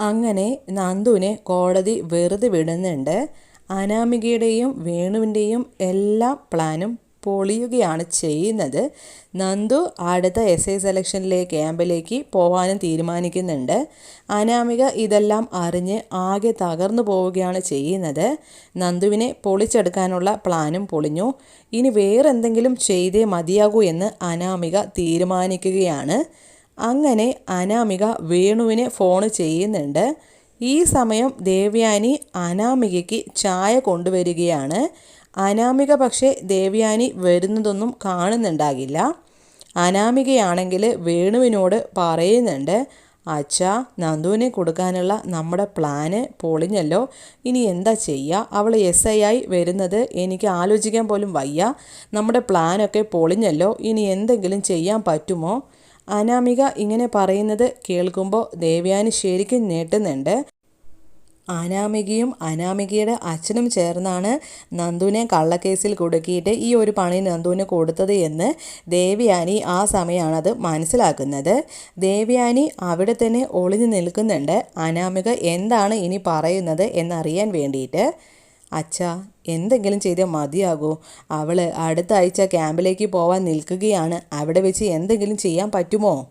അങ്ങനെ നന്ദുവിനെ കോടതി വെറുതെ വിടുന്നുണ്ട്. അനാമികയുടെയും വേണുവിന്റെയും എല്ലാ പ്ലാനും പൊളിയുകയാണ് ചെയ്യുന്നത്. നന്ദു അടുത്ത എസ് ഐ സെലക്ഷനിലെ ക്യാമ്പിലേക്ക് പോകാനും തീരുമാനിക്കുന്നുണ്ട്. അനാമിക ഇതെല്ലാം അറിഞ്ഞ് ആകെ തകർന്നു പോവുകയാണ് ചെയ്യുന്നത്. നന്ദുവിനെ പൊളിച്ചെടുക്കാനുള്ള പ്ലാനും പൊളിഞ്ഞു. ഇനി വേറെന്തെങ്കിലും ചെയ്തേ മതിയാകൂ എന്ന് അനാമിക തീരുമാനിക്കുകയാണ്. അങ്ങനെ അനാമിക വേണുവിനെ ഫോൺ ചെയ്യുന്നുണ്ട്. ഈ സമയം ദേവ്യാനി അനാമികയ്ക്ക് ചായ കൊണ്ടുവരികയാണ്. അനാമിക പക്ഷേ ദേവ്യാനി വരുന്നതൊന്നും കാണുന്നുണ്ടാകില്ല. അനാമികയാണെങ്കിൽ വേണുവിനോട് പറയുന്നുണ്ട് അച്ഛാ നന്ദുവിനെ കൊടുക്കാനുള്ള നമ്മുടെ പ്ലാന് പൊളിഞ്ഞല്ലോ. ഇനി എന്താ ചെയ്യുക അവൾ എസ് ഐ ആയി വരുന്നത് എനിക്ക് ആലോചിക്കാൻ പോലും വയ്യ. നമ്മുടെ പ്ലാനൊക്കെ പൊളിഞ്ഞല്ലോ. ഇനി എന്തെങ്കിലും ചെയ്യാൻ പറ്റുമോ? അനാമിക ഇങ്ങനെ പറയുന്നത് കേൾക്കുമ്പോൾ ദേവയാനി ശരിക്കും ഞെട്ടുന്നുണ്ട്. അനാമികയും അനാമികയുടെ അച്ഛനും ചേർന്നാണ് നന്ദുവിനെ കള്ളക്കേസിൽ കുടുക്കിയിട്ട് ഈ ഒരു പണി നന്ദുവിന് കൊടുത്തത് എന്ന് ദേവ്യാനി ആ സമയമാണത് മനസ്സിലാക്കുന്നത്. ദേവ്യാനി അവിടെ തന്നെ ഒളിഞ്ഞു നിൽക്കുന്നുണ്ട്. അനാമിക എന്താണ് ഇനി പറയുന്നത് എന്നറിയാൻ വേണ്ടിയിട്ട്. അച്ഛാ എന്തെങ്കിലും ചെയ്താൽ മതിയാകൂ. അവൾ അടുത്ത ആഴ്ച ക്യാമ്പിലേക്ക് പോവാൻ നിൽക്കുകയാണ്. അവിടെ വെച്ച് എന്തെങ്കിലും ചെയ്യാൻ പറ്റുമോ?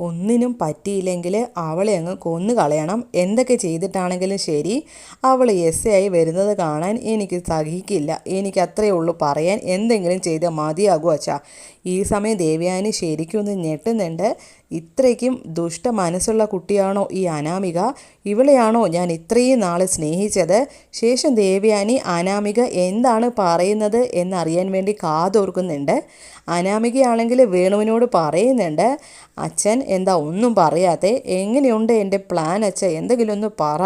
ഒന്നിനും പറ്റിയില്ലെങ്കിൽ അവളെ അങ്ങ് കൊന്നു കളയണം. എന്തൊക്കെ ചെയ്തിട്ടാണെങ്കിലും ശരി. അവൾ എസ് ആയി വരുന്നത് കാണാൻ എനിക്ക് സഹിക്കില്ല. എനിക്ക് അത്രയേ ഉള്ളൂ പറയാൻ. എന്തെങ്കിലും ചെയ്താൽ മതിയാകും അച്ഛാ. ഈ സമയം ദേവയാനി ശരിക്കും ഞെട്ടുന്നുണ്ട്. ഇത്രയ്ക്കും ദുഷ്ട മനസ്സുള്ള കുട്ടിയാണോ ഈ അനാമിക? ഇവളെയാണോ ഞാൻ ഇത്രയും നാൾ സ്നേഹിച്ചത്? ശേഷം ദേവയാനി അനാമിക എന്താണ് പറയുന്നത് എന്നറിയാൻ വേണ്ടി കാതോർക്കുന്നുണ്ട്. അനാമികയാണെങ്കിൽ വേണുവിനോട് പറയുന്നുണ്ട് അച്ഛൻ എന്താ ഒന്നും പറയാതെ എങ്ങനെയുണ്ട് എന്റെ പ്ലാൻ അച്ഛ എന്തെങ്കിലും ഒന്ന് പറ.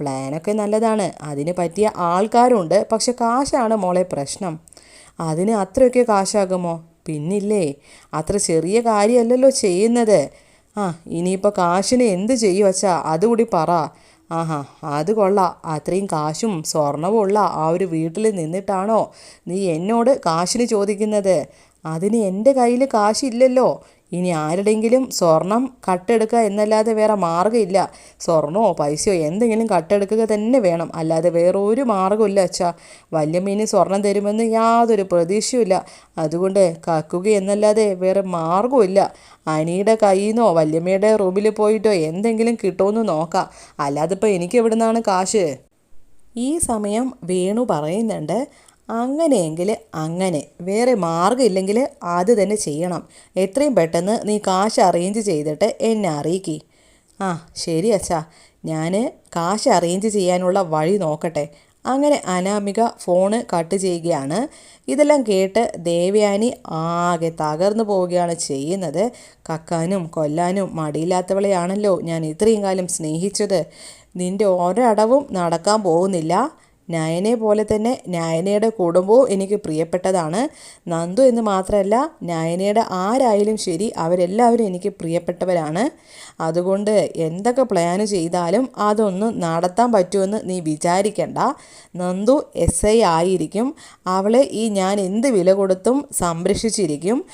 പ്ലാനൊക്കെ നല്ലതാണ്. അതിന് പറ്റിയ ആൾക്കാരുണ്ട്. പക്ഷെ കാശാണ് മോളെ പ്രശ്നം. അതിന് അത്രയൊക്കെ കാശാകുമോ? പിന്നില്ലേ? അത്ര ചെറിയ കാര്യമല്ലല്ലോ ചെയ്യുന്നത്. ആ ഇനിയിപ്പോൾ കാശിന് എന്ത് ചെയ്യും അച്ഛാ? അതുകൂടി പറ. ആഹാ അത് കൊള്ളാം. അത്രയും കാശും സ്വർണവും ഉള്ള ആ ഒരു വീട്ടിൽ നിന്നിട്ടാണോ നീ എന്നോട് കാശിന് ചോദിക്കുന്നത്? അതിന് എന്റെ കയ്യിൽ കാശില്ലല്ലോ. ഇനി ആരുടെങ്കിലും സ്വർണം കട്ടെടുക്കുക എന്നല്ലാതെ വേറെ മാർഗമില്ല. സ്വർണമോ പൈസയോ എന്തെങ്കിലും കട്ടെടുക്കുക തന്നെ വേണം. അല്ലാതെ വേറെ ഒരു മാർഗമില്ല അച്ഛാ വല്യമ്മീന് സ്വർണം തരുമെന്ന് യാതൊരു പ്രതീക്ഷയുമില്ല. അതുകൊണ്ട് കക്കുക എന്നല്ലാതെ വേറെ മാർഗമില്ല അനിയുടെ കയ്യിൽ നിന്നോ വല്യമ്മയുടെ റൂമിൽ പോയിട്ടോ എന്തെങ്കിലും കിട്ടുമെന്ന് നോക്കാം. അല്ലാതെ ഇപ്പോൾ എനിക്ക് എവിടെ നിന്നാണ് കാശ്? ഈ സമയം വേണു പറയുന്നുണ്ട് അങ്ങനെയെങ്കിൽ അങ്ങനെ. വേറെ മാർഗമില്ലെങ്കിൽ അത് തന്നെ ചെയ്യണം. എത്രയും പെട്ടെന്ന് നീ കാശ് അറേഞ്ച് ചെയ്തിട്ട് എന്നെ അറിയിക്കി. ആ ശരി അച്ഛാ. ഞാൻ കാശ് അറേഞ്ച് ചെയ്യാനുള്ള വഴി നോക്കട്ടെ. അങ്ങനെ അനാമിക ഫോണ് കട്ട് ചെയ്യുകയാണ്. ഇതെല്ലാം കേട്ട് ദേവയാനി ആകെ തകർന്നു പോവുകയാണ് ചെയ്യുന്നത്. കക്കാനും കൊല്ലാനും മടിയില്ലാത്തവളെയാണല്ലോ ഞാൻ ഇത്രയും കാലം സ്നേഹിച്ചത്. നിന്റെ ഒരടവും നടക്കാൻ പോകുന്നില്ല. നയനെ പോലെ തന്നെ നയനയുടെ കുടുംബവും എനിക്ക് പ്രിയപ്പെട്ടതാണ്. നന്ദു എന്ന് മാത്രമല്ല നയനയുടെ ആരായാലും ശരി അവരെല്ലാവരും എനിക്ക് പ്രിയപ്പെട്ടവരാണ്. അതുകൊണ്ട് എന്തൊക്കെ പ്ലാൻ ചെയ്താലും അതൊന്നും നടത്താൻ പറ്റുമെന്ന് നീ വിചാരിക്കണ്ട. നന്ദു എസ് ഐ ആയിരിക്കും. അവളെ ഈ ഞാൻ എന്ത് വില കൊടുത്തും സംരക്ഷിച്ചിരിക്കും.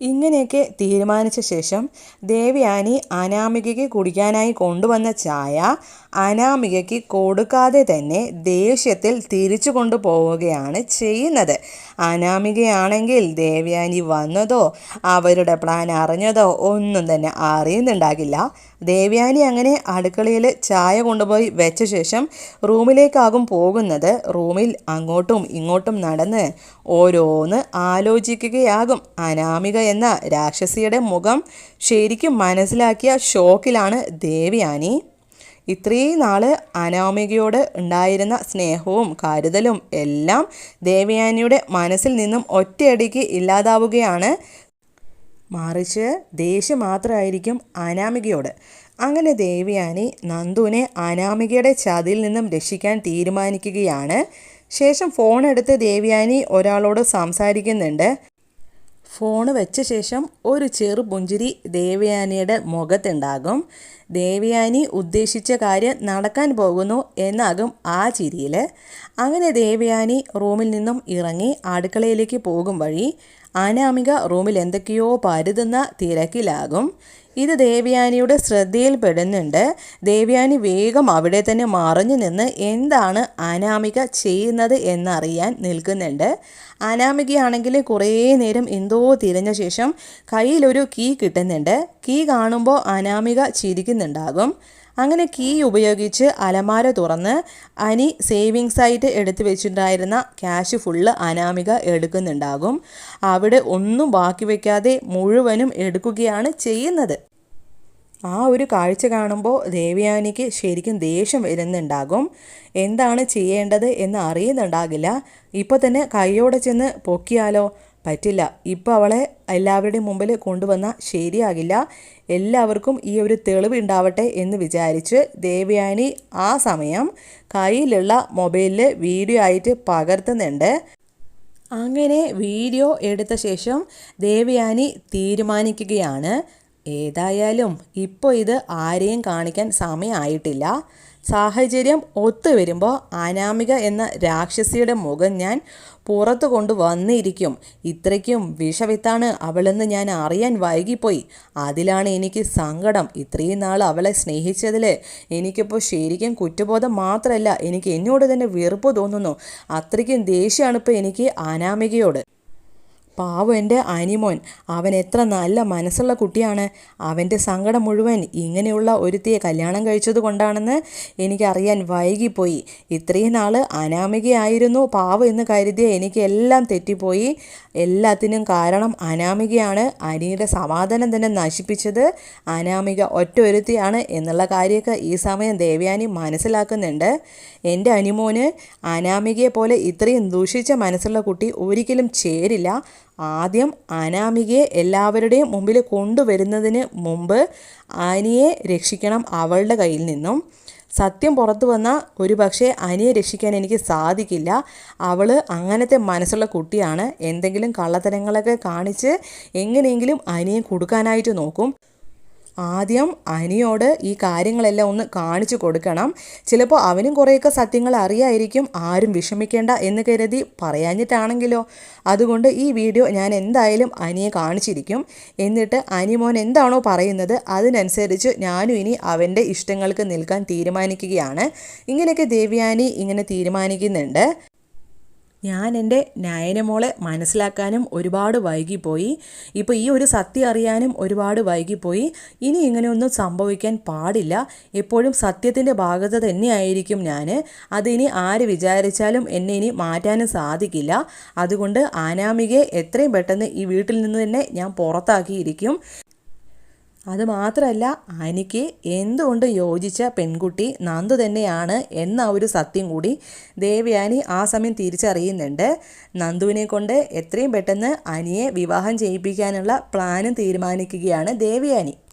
ഇങ്ങനെയൊക്കെ തീരുമാനിച്ച ശേഷം ദേവയാനി അനാമികയ്ക്ക് കുടിക്കാനായി കൊണ്ടുവന്ന ചായ അനാമികയ്ക്ക് കൊടുക്കാതെ തന്നെ ദേഷ്യത്തിൽ തിരിച്ചു കൊണ്ടുപോവുകയാണ് ചെയ്യുന്നത്. അനാമികയാണെങ്കിൽ ദേവയാനി വന്നതോ അവരുടെ പ്ലാൻ അറിഞ്ഞതോ ഒന്നും തന്നെ അറിയുന്നുണ്ടാകില്ല. ദേവയാനി അങ്ങനെ അടുക്കളയിൽ ചായ കൊണ്ടുപോയി വെച്ച ശേഷം റൂമിലേക്കാകും പോകുന്നത്. റൂമിൽ അങ്ങോട്ടും ഇങ്ങോട്ടും നടന്ന് ഓരോന്ന് ആലോചിക്കുകയാകും അനാമിക എന്ന രാക്ഷസിയുടെ മുഖം ശരിക്കും മനസ്സിലാക്കിയ ഷോക്കിലാണ് ദേവയാനി. ഇത്രയും നാൾ അനാമികയോട് ഉണ്ടായിരുന്ന സ്നേഹവും കരുതലും എല്ലാം ദേവയാനിയുടെ മനസ്സിൽ നിന്നും ഒറ്റയടിക്ക് ഇല്ലാതാവുകയാണ്. മറിച്ച് ദേഷ്യം മാത്രമായിരിക്കും അനാമികയോട്. അങ്ങനെ ദേവയാനി നന്ദുവിനെ അനാമികയുടെ ചതിയിൽ നിന്നും രക്ഷിക്കാൻ തീരുമാനിക്കുകയാണ്. ശേഷം ഫോൺ എടുത്ത് ദേവയാനി ഒരാളോട് സംസാരിക്കുന്നുണ്ട്. ഫോൺ വെച്ച ശേഷം ഒരു ചെറു പുഞ്ചിരി ദേവയാനിയുടെ മുഖത്തുണ്ടാകും. ദേവയാനി ഉദ്ദേശിച്ച കാര്യം നടക്കാൻ പോകുന്നു എന്നാകും ആ ചിരിയിൽ അങ്ങനെ ദേവയാനി റൂമിൽ നിന്നും ഇറങ്ങി അടുക്കളയിലേക്ക് പോകും വഴി അനാമിക റൂമിൽ എന്തൊക്കെയോ പരുതുന്ന തിരക്കിലാകും. ഇത് ദേവ്യാനിയുടെ ശ്രദ്ധയിൽപ്പെടുന്നുണ്ട് ദേവ്യാനി വേഗം അവിടെ തന്നെ മറഞ്ഞു നിന്ന് എന്താണ് അനാമിക ചെയ്യുന്നത് എന്നറിയാൻ നിൽക്കുന്നുണ്ട്. അനാമികയാണെങ്കിൽ കുറേ നേരം എന്തോ തിരഞ്ഞ ശേഷം കയ്യിലൊരു കീ കിട്ടുന്നുണ്ട്. കീ കാണുമ്പോൾ അനാമിക ചിരിക്കുന്നുണ്ടാകും. അങ്ങനെ കീ ഉപയോഗിച്ച് അലമാര തുറന്ന് അനി സേവിങ്സ് ആയിട്ട് എടുത്തു വെച്ചിട്ടുണ്ടായിരുന്ന ക്യാഷ് ഫുള്ള് അനാമിക എടുക്കുന്നുണ്ടാകും. അവിടെ ഒന്നും ബാക്കി വയ്ക്കാതെ മുഴുവനും എടുക്കുകയാണ് ചെയ്യുന്നത്. ആ ഒരു കാഴ്ച കാണുമ്പോൾ ദേവയാനിക്ക് ശരിക്കും ദേഷ്യം വരുന്നുണ്ടാകും. എന്താണ് ചെയ്യേണ്ടത് എന്ന് അറിയുന്നുണ്ടാകില്ല. ഇപ്പോൾ തന്നെ കൈയോടെ ചെന്ന് പൊക്കിയാലോ? പറ്റില്ല. ഇപ്പോൾ അവളെ എല്ലാവരുടെയും മുമ്പിൽ കൊണ്ടുവന്ന ശരിയാകില്ല. എല്ലാവർക്കും ഈ ഒരു തെളിവ് ഉണ്ടാവട്ടെ എന്ന് വിചാരിച്ച് ദേവയാനി ആ സമയം കയ്യിലുള്ള മൊബൈലിൽ വീഡിയോ ആയിട്ട് പകർത്തുന്നുണ്ട്. അങ്ങനെ വീഡിയോ എടുത്ത ശേഷം ദേവയാനി തീരുമാനിക്കുകയാണ്. ഏതായാലും ഇപ്പോൾ ഇത് ആരെയും കാണിക്കാൻ സമയമായിട്ടില്ല സാഹചര്യം ഒത്തു വരുമ്പോൾ അനാമിക എന്ന രാക്ഷസിയുടെ മുഖം ഞാൻ പുറത്തു കൊണ്ട് വന്നിരിക്കും. ഇത്രയ്ക്കും വിഷവിത്താണ് അവളെന്ന് ഞാൻ അറിയാൻ വൈകിപ്പോയി. അതിലാണ് എനിക്ക് സങ്കടം. ഇത്രയും നാൾ അവളെ സ്നേഹിച്ചതിൽ എനിക്കിപ്പോൾ ശരിക്കും കുറ്റബോധം മാത്രമല്ല എനിക്ക് എന്നോട് തന്നെ വെറുപ്പ് തോന്നുന്നു. അത്രയ്ക്കും ദേഷ്യമാണ് ഇപ്പോൾ എനിക്ക് അനാമികയോട്. പാവം എന്റെ അനിമോൻ. അവൻ എത്ര നല്ല മനസ്സുള്ള കുട്ടിയാണ്. അവന്റെ സങ്കടം മുഴുവൻ ഇങ്ങനെയുള്ള ഒരുത്തിയെ കല്യാണം കഴിച്ചത് കൊണ്ടാണെന്ന് എനിക്കറിയാൻ വൈകിപ്പോയി. ഇത്രയും നാൾ അനാമികയായിരുന്നു പാവം എന്ന് കരുതിയ എനിക്ക് എല്ലാം തെറ്റിപ്പോയി. എല്ലാത്തിനും കാരണം അനാമികയാണ്. അനിയുടെ സമാധാനം തന്നെ നശിപ്പിച്ചത് അനാമിക ഒറ്റ ഒരുത്തിയാണ് എന്നുള്ള കാര്യമൊക്കെ ഈ സമയം ദേവയാനി മനസ്സിലാക്കുന്നുണ്ട്. എന്റെ അനിമോന് അനാമികയെ പോലെ ഇത്രയും ദൂഷിച്ച മനസ്സുള്ള കുട്ടി ഒരിക്കലും ചേരില്ല. ആദ്യം അനാമികയെ എല്ലാവരുടെയും മുമ്പിൽ കൊണ്ടുവരുന്നതിന് മുമ്പ് ആനിയെ രക്ഷിക്കണം അവളുടെ കയ്യിൽ നിന്നും. സത്യം പുറത്തു വന്നാൽ ഒരു പക്ഷേ അനിയെ രക്ഷിക്കാൻ എനിക്ക് സാധിക്കില്ല. അവൾ അങ്ങനത്തെ മനസ്സുള്ള കുട്ടിയാണ്. എന്തെങ്കിലും കള്ളത്തരങ്ങളൊക്കെ കാണിച്ച് എങ്ങനെയെങ്കിലും അനിയെ കൊടുക്കാനായിട്ട് നോക്കും. ആദ്യം അനിയോട് ഈ കാര്യങ്ങളെല്ലാം ഒന്ന് കാണിച്ചു കൊടുക്കണം. ചിലപ്പോൾ അവനും കുറേയൊക്കെ സത്യങ്ങൾ അറിയായിരിക്കും ആരും വിഷമിക്കേണ്ട എന്ന് കരുതി പറയാഞ്ഞിട്ടാണെങ്കിലോ? അതുകൊണ്ട് ഈ വീഡിയോ ഞാൻ എന്തായാലും അനിയെ കാണിച്ചിരിക്കും. എന്നിട്ട് അനിമോൻ എന്താണോ പറയുന്നത് അതിനനുസരിച്ച് ഞാനും ഇനി അവന്റെ ഇഷ്ടങ്ങൾക്ക് നിൽക്കാൻ തീരുമാനിക്കുകയാണ്. ഇങ്ങനെയൊക്കെ ദേവ്യാനി ഇങ്ങനെ തീരുമാനിക്കുന്നുണ്ട്. ഞാൻ എന്റെ നയനമോളെ മനസ്സിലാക്കാനും ഒരുപാട് വൈകിപ്പോയി. ഇപ്പോൾ ഈ ഒരു സത്യം അറിയാനും ഒരുപാട് വൈകിപ്പോയി. ഇനി ഇങ്ങനെയൊന്നും സംഭവിക്കാൻ പാടില്ല. എപ്പോഴും സത്യത്തിന്റെ ഭാഗത്ത് തന്നെയായിരിക്കും ഞാൻ അതിനി ആര് വിചാരിച്ചാലും എന്നെ ഇനി മാറ്റാനും സാധിക്കില്ല. അതുകൊണ്ട് ആനാമികയെ എത്രയും പെട്ടെന്ന് ഈ വീട്ടിൽ നിന്ന് തന്നെ ഞാൻ പുറത്താക്കിയിരിക്കും. അത് മാത്രമല്ല അനിക്ക് എന്തുകൊണ്ട് യോജിച്ച പെൺകുട്ടി നന്ദു തന്നെയാണ് എന്ന ഒരു സത്യം കൂടി ദേവയാനി ആ സമയം തിരിച്ചറിയുന്നുണ്ട്. നന്ദുവിനെ കൊണ്ട് എത്രയും പെട്ടെന്ന് അനിയെ വിവാഹം ചെയ്യിപ്പിക്കാനുള്ള പ്ലാനും തീരുമാനിക്കുകയാണ് ദേവയാനി.